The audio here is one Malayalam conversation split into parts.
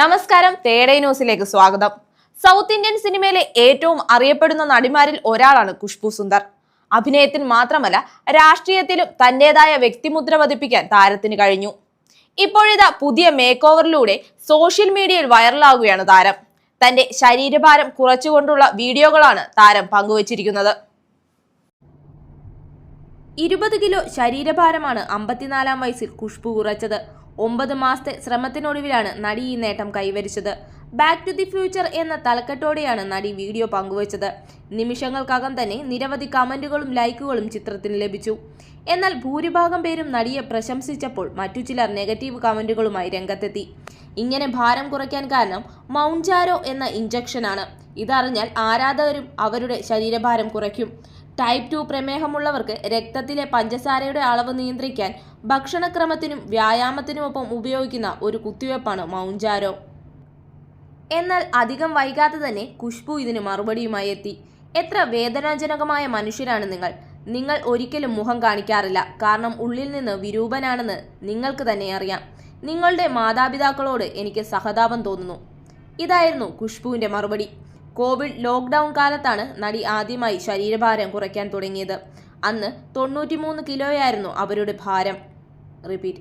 നമസ്കാരം തേടേ ന്യൂസിലേക്ക് സ്വാഗതം. സൗത്ത് ഇന്ത്യൻ സിനിമയിലെ ഏറ്റവും അറിയപ്പെടുന്ന നടിമാരിൽ ഒരാളാണ് ഖുഷ്ബു സുന്ദർ. അഭിനയത്തിൽ മാത്രമല്ല രാഷ്ട്രീയത്തിലും തന്റേതായ വ്യക്തിമുദ്ര പതിപ്പിക്കാൻ താരത്തിന് കഴിഞ്ഞു. ഇപ്പോഴിതാ പുതിയ മേക്ക് ഓവറിലൂടെ സോഷ്യൽ മീഡിയയിൽ വൈറലാകുകയാണ് താരം. തന്റെ ശരീരഭാരം കുറച്ചുകൊണ്ടുള്ള വീഡിയോകളാണ് താരം പങ്കുവച്ചിരിക്കുന്നത്. ഇരുപത് കിലോ ശരീരഭാരമാണ് അമ്പത്തിനാലാം വയസ്സിൽ ഖുഷ്ബു കുറച്ചത് ഒമ്പത് മാസത്തെ ശ്രമത്തിനൊടുവിലാണ് നടി ഈ നേട്ടം കൈവരിച്ചത്. ബാക്ക് ടു ദി ഫ്യൂച്ചർ എന്ന തലക്കെട്ടോടെയാണ് നടി വീഡിയോ പങ്കുവച്ചത്. നിമിഷങ്ങൾക്കകം തന്നെ നിരവധി കമന്റുകളും ലൈക്കുകളും ചിത്രത്തിന് ലഭിച്ചു. എന്നാൽ ഭൂരിഭാഗം പേരും നടിയെ പ്രശംസിച്ചപ്പോൾ മറ്റു ചിലർ നെഗറ്റീവ് കമന്റുകളുമായി രംഗത്തെത്തി. ഇങ്ങനെ ഭാരം കുറയ്ക്കാൻ കാരണം മൗഞ്ചാരോ എന്ന ഇഞ്ചക്ഷനാണ് ഇതറിഞ്ഞാൽ ആരാധകരും അവരുടെ ശരീരഭാരം കുറയ്ക്കും. ടൈപ്പ് ടു പ്രമേഹമുള്ളവർക്ക് രക്തത്തിലെ പഞ്ചസാരയുടെ അളവ് നിയന്ത്രിക്കാൻ ഭക്ഷണക്രമത്തിനും വ്യായാമത്തിനുമൊപ്പം ഉപയോഗിക്കുന്ന ഒരു കുത്തിവയ്പ്പാണ് മൗഞ്ചാരോ. എന്നാൽ അധികം വൈകാതെ തന്നെ ഖുഷ്ബു ഇതിന് മറുപടിയുമായി എത്തി. എത്ര വേദനാജനകമായ മനുഷ്യരാണ് നിങ്ങൾ. നിങ്ങൾ ഒരിക്കലും മുഖം കാണിക്കാറില്ല. കാരണം ഉള്ളിൽ നിന്ന് വിരൂപനാണെന്ന് നിങ്ങൾക്ക് തന്നെ അറിയാം. നിങ്ങളുടെ മാതാപിതാക്കളോട് എനിക്ക് സഹതാപം തോന്നുന്നു. ഇതായിരുന്നു ഖുഷ്ബുവിന്റെ മറുപടി. കോവിഡ് ലോക്ക്ഡൌൺ കാലത്താണ് നടി ആദ്യമായി ശരീരഭാരം കുറയ്ക്കാൻ തുടങ്ങിയത്. അന്ന് തൊണ്ണൂറ്റിമൂന്ന് കിലോയായിരുന്നു അവരുടെ ഭാരം. റിപ്പീറ്റ്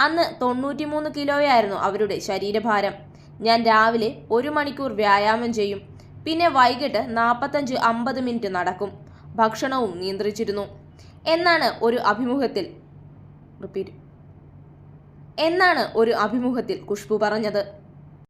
അന്ന് തൊണ്ണൂറ്റിമൂന്ന് കിലോയായിരുന്നു അവരുടെ ശരീരഭാരം. ഞാൻ രാവിലെ ഒരു മണിക്കൂർ വ്യായാമം ചെയ്യും. പിന്നെ വൈകിട്ട് നാൽപ്പത്തഞ്ച് അമ്പത് മിനിറ്റ് നടക്കും. ഭക്ഷണവും നിയന്ത്രിച്ചിരുന്നു. എന്നാണ് ഒരു അഭിമുഖത്തിൽ റിപ്പീറ്റ് എന്നാണ് ഒരു അഭിമുഖത്തിൽ ഖുഷ്ബു പറഞ്ഞത്.